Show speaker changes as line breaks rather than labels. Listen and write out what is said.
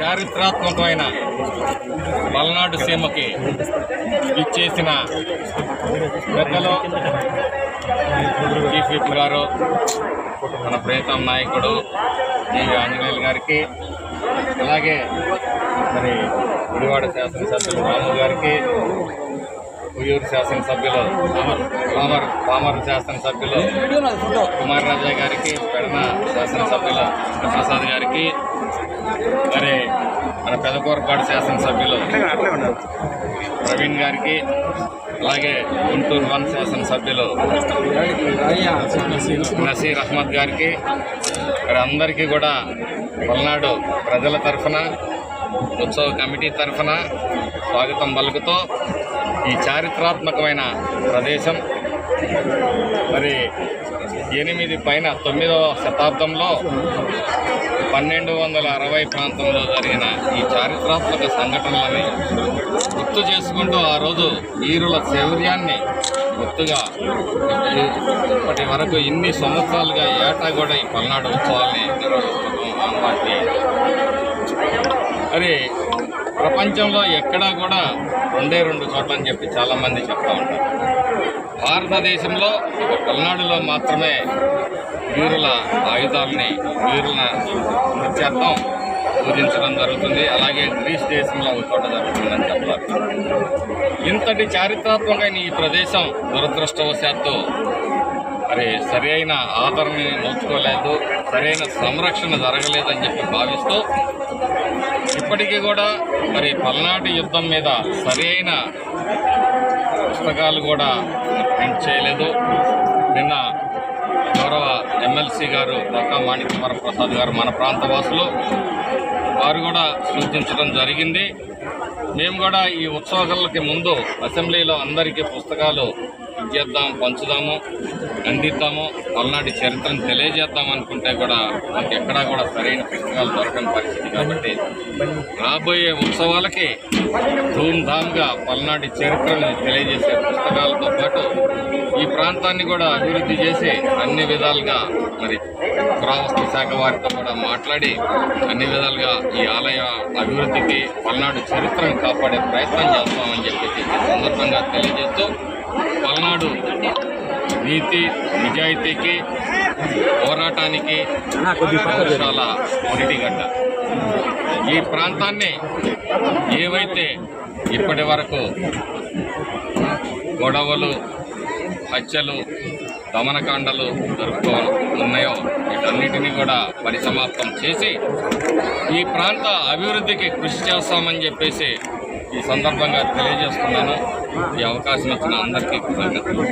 చారిత్రాత్మకమైన మలనాడు సీమకి ఇచ్చేసిన పెద్దలు చీఫ్ విప్ గారు మన ప్రీతం నాయకుడు జీవి ఆంజనేయులు గారికి అలాగే మరి గుడివాడ శాసనసభ్యులు రాము గారికి ఉయ్యూరు శాసనసభ్యులు పామర్ పామర్ శాసనసభ్యులు కుమార్ రాజా గారికి పెడన శాసనసభ్యులు ప్రసాద్ గారికి మన పెదకూరపాడు శాసనసభ్యులు ప్రవీణ్ గారికి అలాగే గుంటూరు వన్ శాసనసభ్యులు నసీర్ అహ్మద్ గారికి మరి అందరికీ కూడా పల్నాడు ప్రజల తరఫున ఉత్సవ కమిటీ తరఫున స్వాగతం పలుకుతూ ఈ చారిత్రాత్మకమైన ప్రదేశం. మరి ఎనిమిది పైన తొమ్మిదవ శతాబ్దంలో పన్నెండు వందల అరవై ప్రాంతంలో జరిగిన ఈ చారిత్రాత్మక సంఘటనలని గుర్తు చేసుకుంటూ ఆ రోజు వీరుల శౌర్యాన్ని గుర్తుగా ఇప్పటి వరకు ఇన్ని సంవత్సరాలుగా ఏటా కూడా ఈ పల్నాడు ఉత్సవాల్ని నిర్వహిస్తున్నాం మరి ప్రపంచంలో ఎక్కడా కూడా రెండే రెండు చోట్ల అని చెప్పి చాలామంది చెప్తా ఉంటారు. భారతదేశంలో పల్నాడులో మాత్రమే వీరుల ఆయుధాలని వీరుల నృత్యార్థం పూజించడం జరుగుతుంది. అలాగే గ్రీస్ దేశంలో ఒక చోట జరుగుతుందని చెప్పాలి. ఇంతటి చారిత్రాత్మకమైన ఈ ప్రదేశం దురదృష్టవశాత్తు మరి సరి అయిన ఆదరణని నోచుకోలేదు సరైన సంరక్షణ జరగలేదని చెప్పి భావిస్తూ ఇప్పటికీ కూడా మరి పల్నాటి యుద్ధం మీద సరైన పుస్తకాలు కూడా ప్రింట్ చేయలేదు. నిన్న గౌరవ ఎమ్మెల్సీ గారు డొక్కా మాణిక్యవర ప్రసాద్ గారు మన ప్రాంత వాసులు వారు కూడా సూచించడం జరిగింది. మేము కూడా ఈ ఉత్సవాలకి ముందు అసెంబ్లీలో అందరికీ పుస్తకాలు ఇచ్చేద్దాం పంచుదాము అందిద్దాము పల్నాటి చరిత్రను తెలియజేద్దాం అనుకుంటే కూడా మనకి ఎక్కడా కూడా సరైన పుస్తకాలు దొరకని పరిస్థితి కాబట్టి రాబోయే ఉత్సవాలకి ధూమ్ధామ్గా పల్నాటి చరిత్రను తెలియజేసే పుస్తకాలు ప్రాంతాన్ని కూడా అభివృద్ధి చేసి అన్ని విధాలుగా మరి పురావస్తు శాఖ వారితో కూడా మాట్లాడి అన్ని విధాలుగా ఈ ఆలయ అభివృద్ధికి పల్నాడు చరిత్రను కాపాడే ప్రయత్నం చేస్తామని చెప్పేసి సందర్భంగా తెలియజేస్తూ పల్నాడు నీతి నిజాయితీకి పోరాటానికి పౌరుషాల మొదటిగడ్డ ఈ ప్రాంతాన్ని ఏవైతే ఇప్పటి వరకు గొడవలు హత్యలు దమనకాండలు జరుపుకో ఉన్నాయో వీటన్నిటినీ కూడా పరిసమాప్తం చేసి ఈ ప్రాంత అభివృద్ధికి కృషి చేస్తామని చెప్పేసి ఈ సందర్భంగా తెలియజేస్తున్నాను. ఈ అవకాశం ఇచ్చిన అందరికీ కృతజ్ఞతలు.